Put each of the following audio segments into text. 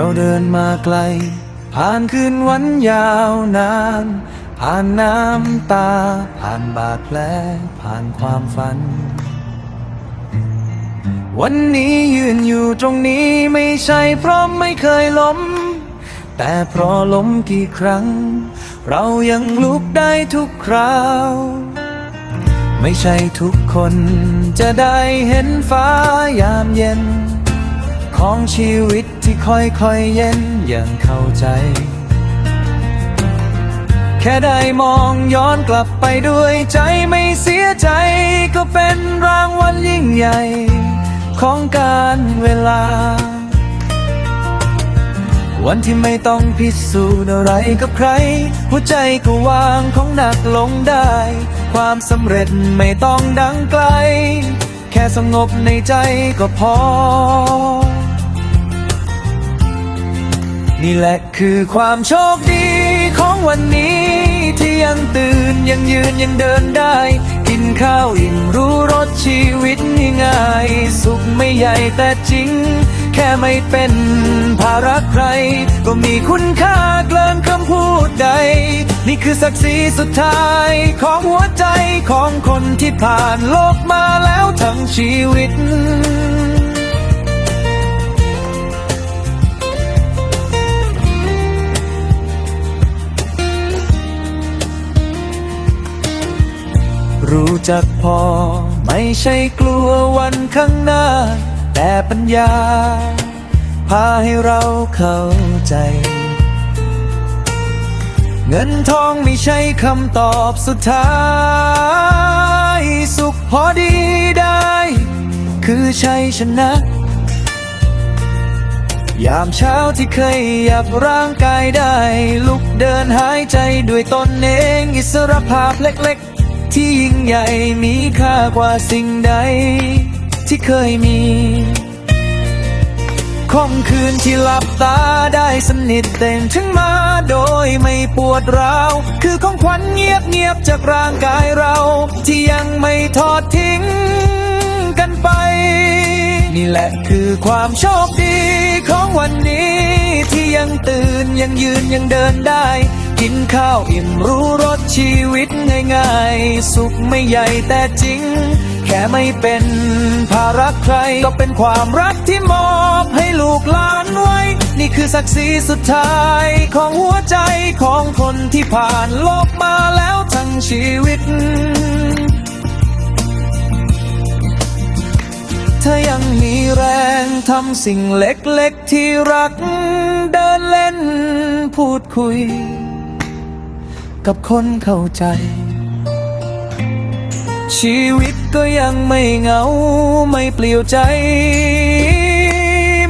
เราเดินมาไกล ผ่านคืนวันยาวนาน ผ่านน้ำตา ผ่านบาดแผลผ่านความฝัน วันนี้ยืนอยู่ตรงนี้ไม่ใช่เพราะไม่เคยล้ม แต่เพราะล้มกี่ครั้ง เรายังลุกได้ทุกคราว ไม่ใช่ทุกคนจะได้เห็นฟ้ายามเย็น ของชีวิตที่ค่อยๆเย็นอย่างเข้าใจ แค่ได้มองย้อนกลับไปด้วยใจไม่เสียใจ ก็เป็นรางวัลยิ่งใหญ่ ของการเวลา วันที่ไม่ต้องพิสูจน์อะไรกับใคร หัวใจก็วางของหนักลงได้ ความสำเร็จไม่ต้องดังไกล แค่สงบในใจก็พอ นี่แหละคือความโชคดีของวันนี้ ที่ยังตื่นยังยืนยังเดินได้ กินข้าวอิ่มรู้รสชีวิตง่ายสุขไม่ใหญ่แต่จริง แค่ไม่เป็นภาระใคร ก็มีคุณค่าเกินคำพูดใด นี่คือศักดิ์ศรีสุดท้ายของหัวใจของคนที่ผ่านโลกมาแล้วทั้งชีวิต รู้จักพอ ไม่ใช่กลัววันข้างหน้า แต่ปัญญา พาให้เราเข้าใจ เงินทองไม่ใช่คำตอบสุดท้าย สุขพอดีได้ คือชัยชนะ ยามเช้าที่เคยหยับร่างกายได้ ลุกเดินหายใจด้วยตนเอง อิสรภาพเล็กๆ ที่ยิ่งใหญ่มีค่ากว่าสิ่งใด ที่เคยมีค่ำคืนที่หลับตาได้สนิทเต็มถึงมาโดยไม่ปวดร้าว คือของขวัญเงียบๆจากร่างกายเรา ที่ยังไม่ทอดทิ้งกันไป นี่แหละคือความโชคดีของวันนี้ ที่ยังตื่นยังยืนยังเดินได้ กินข้าวอิ่มรู้รสชีวิตง่ายๆ สุขไม่ใหญ่แต่จริง แค่ไม่เป็นภาระใคร ก็เป็นความรักที่มอบให้ลูกหลานไว้ นี่คือศักดิ์ศรีสุดท้ายของหัวใจของคนที่ผ่านโลกมาแล้วทั้งชีวิต เธอยังมีแรงทำสิ่งเล็กๆที่รักเดินเล่นพูดคุย กับคนเข้าใจ ชีวิตก็ยังไม่เหงาไม่เปลี่ยวใจ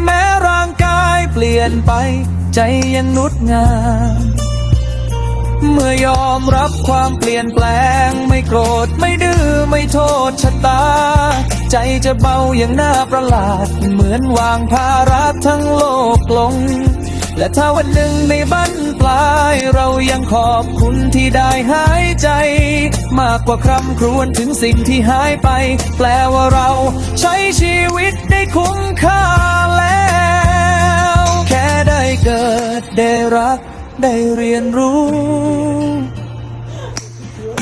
แม้ร่างกายเปลี่ยนไป ใจยังงดงาม เมื่อยอมรับความเปลี่ยนแปลง ไม่โกรธไม่ดื้อไม่โทษชะตา ใจจะเบาอย่างน่าประหลาด เหมือนวางภาระทั้งโลกลง และถ้าวันหนึ่งในบั้นปลาย เรายังขอบคุณที่ได้หายใจ มากกว่าครำครวญถึงสิ่งที่หายไป แปลว่าเราใช้ชีวิตได้คุ้มค่าแล้ว แค่ได้เกิดได้รัก ได้เรียนรู้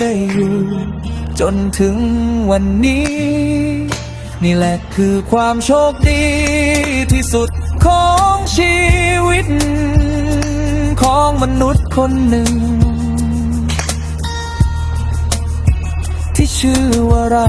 ได้อยู่ จนถึงวันนี้ นี่แหละคือความโชคดีที่สุด ของชีวิต ของมนุษย์คนหนึ่ง ที่ชื่อว่าเรา